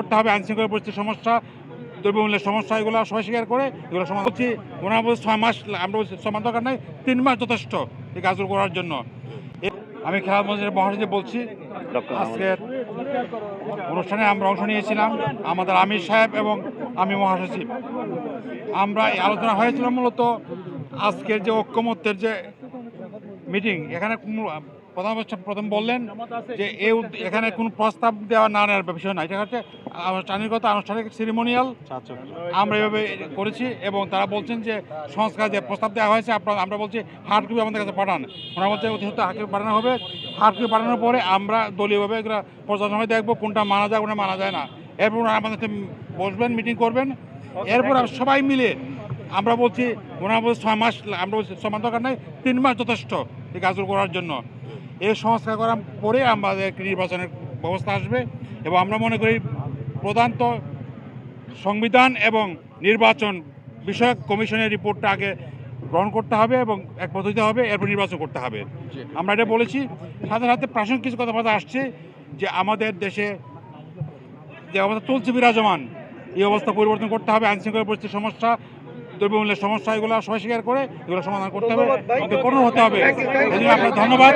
করতে হবে আইন শৃঙ্খলা পরিস্থিতির সমস্যা দ্রব্যমূল্যের সমস্যা এগুলো সবাই স্বীকার করে এগুলো সমাধান করছি। ওনারা বলছে ছয় মাস আমরা বলছি সমান দরকার নাই তিন মাস যথেষ্ট এই কাজগুলো করার জন্য। আমি খেলার মন্দিরের মহাসচিব বলছি আজকের অনুষ্ঠানে আমরা অংশ নিয়েছিলাম আমাদের আমির সাহেব এবং আমি মহাসচিব। আমরা এই আলোচনা হয়েছিল মূলত আজকের যে ঐক্যমত্যের যে মিটিং এখানে প্রধান প্রথম বললেন যে এই এখানে কোনো প্রস্তাব দেওয়া না নেওয়ার বিষয় না এটা হচ্ছে আনুষ্ঠানিকতা আনুষ্ঠানিক সিরিমোনিয়াল আমরা এভাবে করেছি এবং তারা বলছেন যে সংস্কার যে প্রস্তাব দেওয়া হয়েছে আপনারা আমরা বলছি হার্ড কপি আমাদের কাছে পাঠান। ওনারা বলছে অতি সত্ত্বর হার্ড কপি পাঠানো হবে। হার্ড কপি পাঠানোর পরে আমরা দলীয়ভাবে এগুলো পর্যালোচনা দেখব কোনটা মানা যায় কোনটা মানা যায় না। এরপর ওনারা আমাদের সাথে বসবেন মিটিং করবেন। এরপর সবাই মিলে আমরা বলছি ওনারা বলছে ছয় মাস আমরা বলছি ছয় মাস দরকার নাই তিন মাস যথেষ্ট এই কাজগুলো করার জন্য। এই সংস্কার করার পরে আমাদের নির্বাচনের ব্যবস্থা আসবে এবং আমরা মনে করি প্রধানত সংবিধান এবং নির্বাচন বিষয়ক কমিশনের রিপোর্টটা আগে গ্রহণ করতে হবে এবং এক পদ্ধতিতে হবে এরপর নির্বাচন করতে হবে। আমরা এটা বলেছি। সাথে সাথে প্রাসঙ্গিক কিছু কথাবার্তা আসছে যে আমাদের দেশে যে অবস্থা চলছে বিরাজমান এই অবস্থা পরিবর্তন করতে হবে আইন শৃঙ্খলা পরিস্থিতির সমস্যা দ্রব্যমূল্যের সমস্যা এগুলো সবাই স্বীকার করে এগুলো সমাধান করতে হবে। কোনো হতে হবে। আপনার ধন্যবাদ।